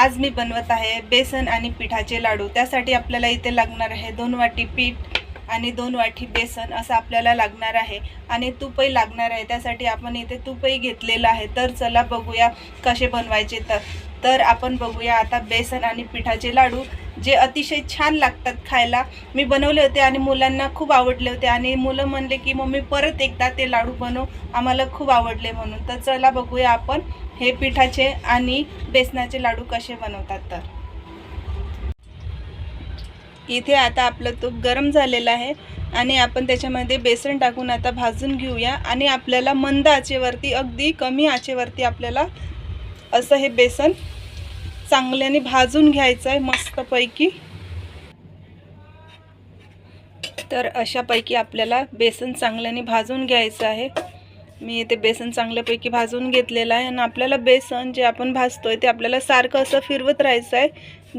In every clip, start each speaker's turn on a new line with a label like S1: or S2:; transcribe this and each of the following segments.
S1: आज मी बनवत आहे बेसन आणि पिठाचे लाडू. त्यासाठी आपल्याला इथे लागणार आहे दोन वाटी पीठ आणि दोन वाटी बेसन असं आपल्याला लागणार आहे. आणि तूपही लागणार आहे. त्यासाठी आपण इथे तूपही घेतलेलं आहे. तर चला बघूया कसे बनवायचे तर. तर आपण बघूया आता बेसन आणि पिठाचे लाडू जे अतिशय छान लागतात खायला. मी बनवले होते आणि मुलांना खूप आवडले होते आणि मुलं म्हणले की मम्मी परत एकदा ते लाडू बनव. आम्हाला खूप आवडले म्हणून. तर चला बघूया आपण हे पिठाचे आणि बेसनाचे लाडू कसे बनवतात तर. इथे आता आपलं तूप गरम झालेलं आहे आणि आपण त्याच्यामध्ये बेसन टाकून आता भाजून घेऊया आणि आपल्याला मंद आचेवरती अगदी कमी आचेवरती आपल्याला असं हे बेसन चांगल्याने भाजून घ्यायचं आहे मस्तपैकी. तर अशापैकी आपल्याला बेसन चांगल्याने भाजून घ्यायचं आहे. मी इथे बेसन चांगल्यापैकी भाजून घेतलेलं आहे आणि आपल्याला बेसन जे आपण भाजतोय ते आपल्याला सारखं असं फिरवत राहायचं आहे.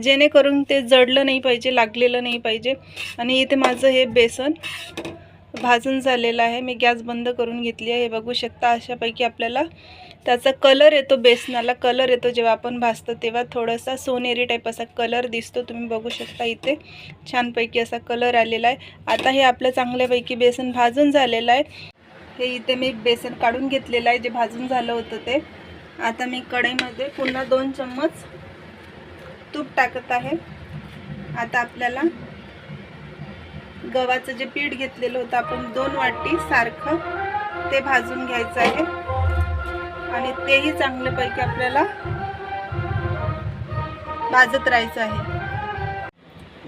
S1: जेणेकरून ते जडलं नाही पाहिजे लागलेलं नाही पाहिजे. आणि इथे माझं हे बेसन भाजून झालेलं आहे. मी गॅस बंद करून घेतली आहे. हे बघू शकता अशापैकी आपल्याला त्याचा कलर येतो बेसनाला कलर येतो जेव्हा आपण भाजतो तेव्हा थोडासा सोनेरी टाईप असा कलर दिसतो. तुम्ही बघू शकता इथे छानपैकी असा कलर आलेला आहे. आता हे आपलं चांगल्यापैकी बेसन भाजून झालेलं आहे. हे इथे मी बेसन काढून घेतलेलं आहे जे भाजून झालं होतं ते. आता मी कढईमध्ये पुन्हा दोन चम्मच तूप टाकत आहे. आता आपल्याला गव्हाचं जे पीठ घेतलेलं होतं आपण दोन वाटी सारखं ते भाजून घ्यायचं आहे. आणि तेही चांगल्यापैकी आपल्याला भाजत राहायचं आहे.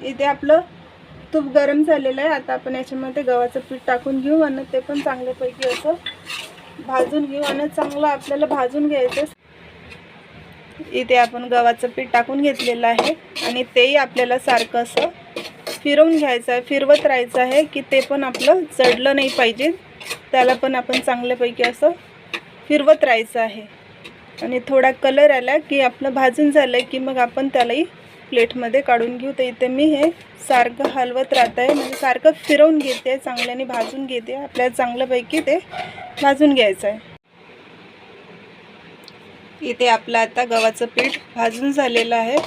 S1: इथे आपलं तूप गरम झालेलं आहे. आता आपण याच्यामध्ये गव्हाचं पीठ टाकून घेऊ आणि ते पण चांगल्यापैकी असं भाजून घेऊ आणि चांगलं आपल्याला भाजून घ्यायचं. इथे आपण गव्हाचं पीठ टाकून घेतलेलं आहे आणि तेही आपल्याला सारखं असं फिरवून घ्यायचं आहे. फिरवत राहायचं आहे की ते पण आपलं चढलं नाही पाहिजे. त्याला पण आपण चांगल्यापैकी असं फिरवत राहायचं आहे. आणि थोडा कलर आला की आपलं भाजून झालं की मग आपण त्यालाही प्लेटमध्ये काढून घेऊ. तर इथे मी हे सारखं हलवत राहत आहे. म्हणजे सारखं फिरवून घेते चांगल्याने भाजून घेते. आपल्याला चांगल्यापैकी ते भाजून घ्यायचं आहे. इथे आपलं आता गव्हाचं पीठ भाजून झालेलं आहे.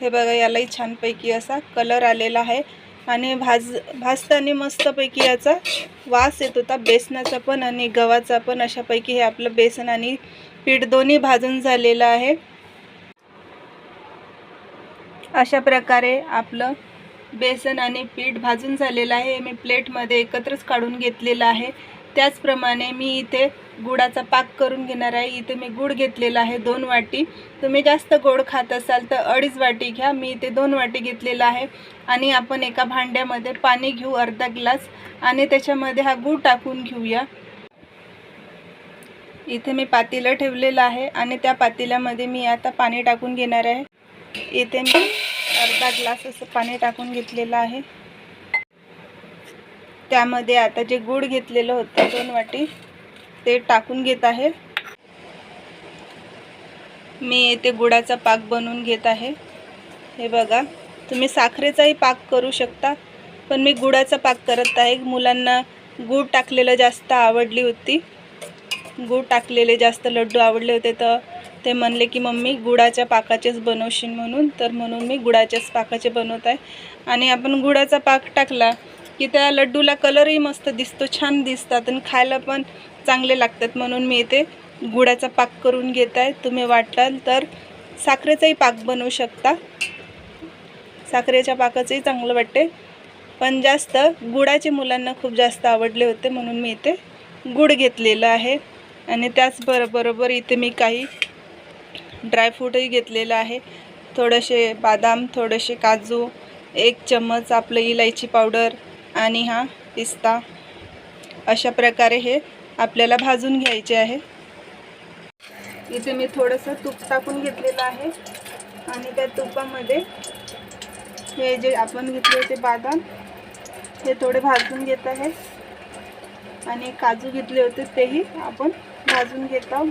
S1: हे बघा यालाही छानपैकी असा कलर आलेला आहे. आणि भाज भाजताना मस्तपैकी याचा वास येत. होता बेसनाचा पण आणि गव्हाचा पण अशापैकी हे आपलं बेसन आणि पीठ दोन्ही भाजून झालेलं आहे. अशा प्रकारे आपलं बेसन आणि पीठ भाजून झालेलं आहे. मी प्लेटमध्ये एकत्रच काढून घेतलेलं आहे. त्याचप्रमाणे मी इथे गुळाचा पाक करून घेणार आहे. इथे मी गुळ घेतलेला आहे दोन वाटी. तुम्ही जास्त गोड खात असाल तर अडीच वाटी घ्या. मी इथे दोन वाटी घेतलेला आहे. आणि आपण एका भांड्यामध्ये पाणी घेऊ अर्धा ग्लास आणि त्याच्यामध्ये हा गूळ टाकून घेऊया. इथे मी पातेलं ठेवलेलं आहे आणि त्या पातेल्यामध्ये मी आता पाणी टाकून घेणार आहे. इथे मी अर्धा ग्लास असं पाणी टाकून घेतलेलं आहे. त्यामध्ये आता जे गूळ घेतलेलं होतं दोन वाटी ते टाकून घेत आहे. मी येथे गुळाचा पाक बनवून घेत आहे. हे बघा. तुम्ही साखरेचाही पाक करू शकता. पण मी गुळाचा पाक करत आहे. मुलांना गूळ टाकलेलं जास्त आवडली होती. गूळ टाकलेले जास्त लड्डू आवडले होते. तर ते म्हणले की मम्मी गुळाच्या पाकाचेच बनवशील म्हणून. तर म्हणून मी गुळाच्याच पाकाचे बनवत आहे. आणि आपण गुळाचा पाक टाकला की त्या लड्डूला कलरही मस्त दिसतो छान दिसतात आणि खायला पण चांगले लागतात. म्हणून मी इथे गुळाचा पाक करून घेत आहे. तुम्ही वाटाल तर साखरेचाही पाक बनवू शकता. साखरेच्या पाकाचंही चांगलं वाटते पण जास्त गुळाचे मुलांना खूप जास्त आवडले होते म्हणून मी इथे गुळ घेतलेलं आहे. आणि त्याचबरोबर इथे मी काही ड्रायफ्रूटही घेतलेलं आहे. थोडेसे बदाम थोडेसे काजू एक चम्मच आपलं इलायची पावडर आणि हा पिस्ता. अशा प्रकारे हे आपल्याला भाजून घ्यायचे आहे. इथे मी थोडंसं तूप टाकून घेतलेलं आहे. आणि त्या तुपामध्ये हे जे आपण घेतले होते बादाम हे थोडे भाजून घेत आहे. आणि काजू घेतले होते तेही आपण भाजून घेत आहोत.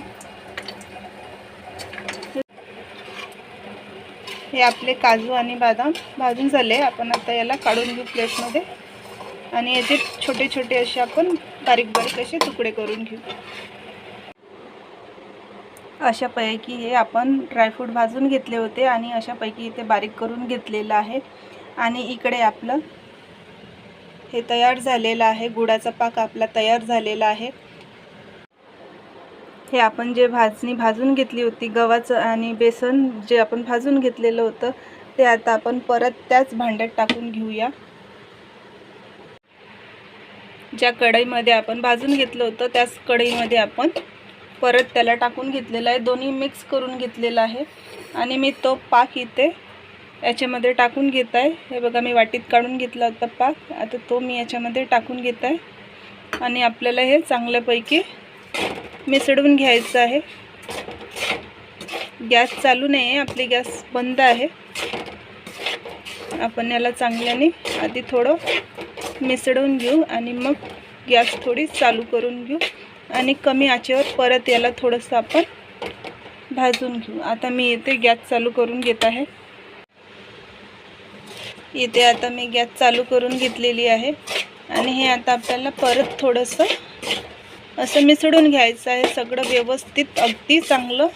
S1: हे आपले काजू आणि बदाम भाजून झाले. आपण आता याला काढून घेऊ प्लेटमध्ये. आणि याचे छोटे छोटे असे आपण बारीक बारीक असे तुकडे करून घेऊ. अशापैकी हे आपण ड्रायफ्रूट भाजून घेतले होते आणि अशापैकी इथे बारीक करून घेतलेलं आहे. आणि इकडे आपलं हे तयार झालेलं आहे. गुळाचा पाक आपला तयार झालेला आहे. हे आपण जे भाजणी भाजून घेतली होती गव्हाचं आणि बेसन जे आपण भाजून घेतलेलं होतं ते आता आपण परत त्याच भांड्यात टाकून घेऊया. ज्या कढईमध्ये आपण भाजून घेतलं होतं त्याच कढईमध्ये आपण परत त्याला टाकून घेतलेलं आहे. दोन्ही मिक्स करून घेतलेलं आहे. आणि मी तो पाक इथे याच्यामध्ये टाकून घेत आहे. हे बघा मी वाटीत काढून घेतला होता पाक. आता तो मी याच्यामध्ये टाकून घेत आहे. आणि आपल्याला हे चांगल्यापैकी मिसळून घ्यायचं आहे. गॅस चालू नाही आहे आपली गॅस बंद आहे. आपण याला चांगल्याने आधी थोडं मिसळून घेऊ. आणि मग गॅस थोडी चालू करून घेऊ. आणि कमी आचेवर परत याला थोडंसं आपण भाजून घेऊ. आता मी इथे गॅस चालू करून घेत आहे. इथे आता मी गॅस चालू करून घेतलेली आहे. आणि हे आता आपल्याला परत थोडंसं असं मिसळून घ्यायचं आहे. सगळं व्यवस्थित अगदी चांगलं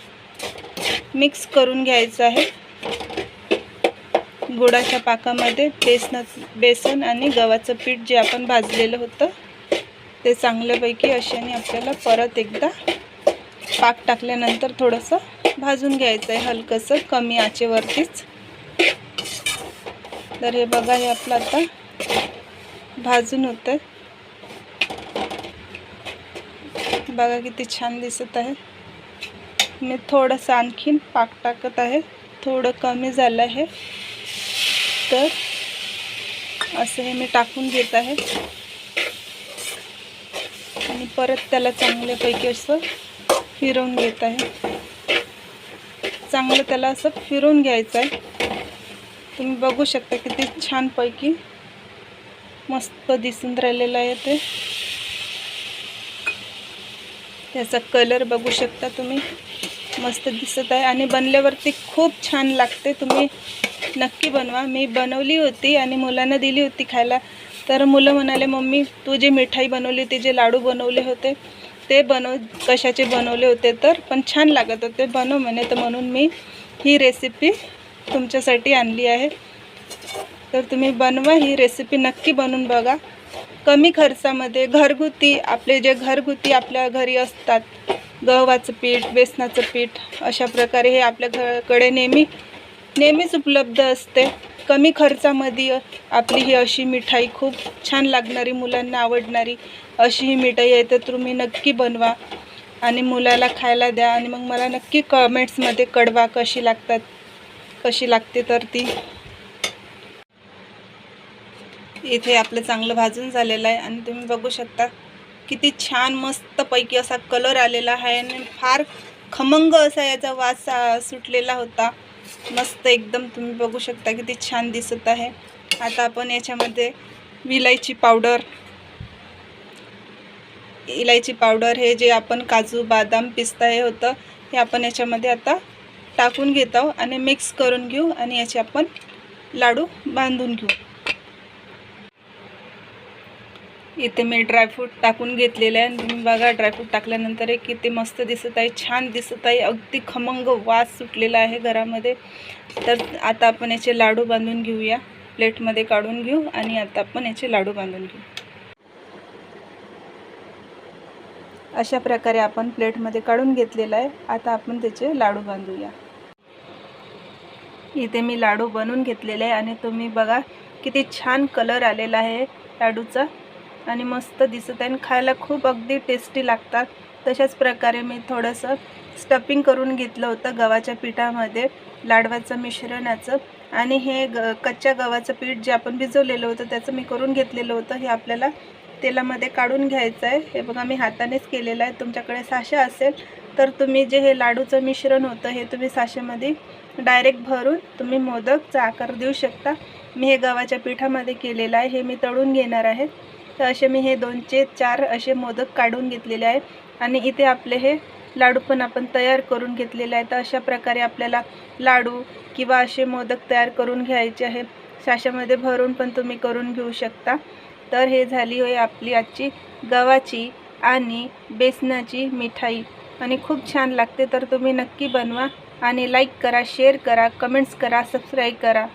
S1: मिक्स करून घ्यायचं आहे. गुळाच्या पाकामध्ये बेसन बेसन आणि गव्हाचं पीठ जे आपण भाजलेलं होतं. ते चांगल्यापैकी अशाने आपल्याला परत एकदा पाक टाकल्यानंतर थोडंसं भाजून घ्यायचं आहे हलकंसं कमी आचेवरतीच. तर हे बघा हे आपलं आता भाजून होतं बघा किती छान दिसत आहे. मी थोडंसं आणखीन पाक टाकत आहे. थोडं कमी झालं आहे. तर असं हे मी टाकून घेत आहे. परत त्याला चांगल्यापैकी असं फिरवून घेत आहे. चांगलं त्याला असं फिरवून घ्यायचं आहे. तुम्ही बघू शकता किती छानपैकी मस्त दिसून राहिलेलं आहे ते. त्याचा कलर बघू शकता तुम्ही. मस्त दिसत आहे आणि बनल्यावरती खूप छान लागते. तुम्ही नक्की बनवा. मी बनवली होती आणि मुलांना दिली होती खायला. तर मुलं म्हणाले मम्मी तू जी मिठाई बनवली ती जे लाडू बनवले होते ते बनव कशाचे बनवले होते तर? पण छान लागत होते. बनव म्हणे. तर म्हणून मी ही रेसिपी तुमच्यासाठी आणली आहे. तर तुम्ही बनवा ही रेसिपी नक्की बनवून बघा. कमी खर्चामध्ये घरगुती आपले जे घरगुती आपल्या घरी असतात गव्हाचं पीठ बेसनाचं पीठ अशा प्रकारे हे आपल्या घराकडे नेहमी नेहमीच उपलब्ध असते. कमी खर्चामध्ये आपली ही अशी मिठाई खूप छान लागणारी मुलांना आवडणारी अशी ही मिठाई आहे. तर तुम्ही नक्की बनवा आणि मुलाला खायला द्या आणि मग मला नक्की कमेंट्समध्ये कळवा कशी लागतात कशी लागते तर ती. इथे आपलं चांगलं भाजून झालेलं आहे आणि तुम्ही बघू शकता किती छान मस्तपैकी असा कलर आलेला आहे आणि फार खमंग असा याचा वास सुटलेला होता. मस्त एकदम तुम्ही बघू शकता किती छान दिसत आहे. आता आपण याच्यामध्ये विलायची पावडर इलायची पावडर हे जे आपण काजू बदाम पिस्ता हे होतं हे आपण याच्यामध्ये आता टाकून घेत आहोत आणि मिक्स करून घेऊ आणि याचे आपण लाडू बांधून घेऊ. इथे मी ड्रायफ्रूट टाकून घेतलेले आहे. आणि तुम्ही बघा ड्रायफ्रूट टाकल्यानंतर एक किती मस्त दिसत आहे छान दिसत आहे. अगदी खमंग वास सुटलेला आहे घरामध्ये. तर आता आपण याचे लाडू बांधून घेऊया. प्लेटमध्ये काढून घेऊ आणि आता आपण याचे लाडू बांधून घेऊ. अशा प्रकारे आपण प्लेटमध्ये काढून घेतलेला आहे. आता आपण त्याचे लाडू बांधूया. इथे मी लाडू बनवून घेतलेले आहे. आणि तुम्ही बघा किती छान कलर आलेला आहे लाडूचा. आणि मस्त दिसत आहे आणि खायला खूप अगदी टेस्टी लागतात. तशाच प्रकारे मी थोडंसं स्टफिंग करून घेतलं होतं गव्हाच्या पिठामध्ये लाडवाचं मिश्रणाचं. आणि हे ग कच्च्या गव्हाचं पीठ जे आपण भिजवलेलं होतं त्याचं मी करून घेतलेलं होतं. हे आपल्याला तेलामध्ये काढून घ्यायचं आहे. हे बघा मी हातानेच केलेलं आहे. तुमच्याकडे साशा असेल तर तुम्ही जे हे लाडूचं मिश्रण होतं हे तुम्ही साशेमध्ये डायरेक्ट भरून तुम्ही मोदकचा आकार देऊ शकता. मी हे गव्हाच्या पिठामध्ये केलेलं आहे. हे मी तळून घेणार आहे. तर असे मी हे दोनचे चार असे मोदक काढून घेतलेले आहे. आणि इथे आपले हे लाडू पण आपण तयार करून घेतलेले आहे. तर अशा प्रकारे आपल्याला लाडू किंवा असे मोदक तयार करून घ्यायचे आहे. साशामध्ये भरून पण तुम्ही करून घेऊ शकता. तर हे झाली होय आपली आजची गव्हाची आणि बेसनाची मिठाई. आणि खूप छान लागते तर तुम्ही नक्की बनवा. आणि लाईक करा शेअर करा कमेंट्स करा सबस्क्राईब करा.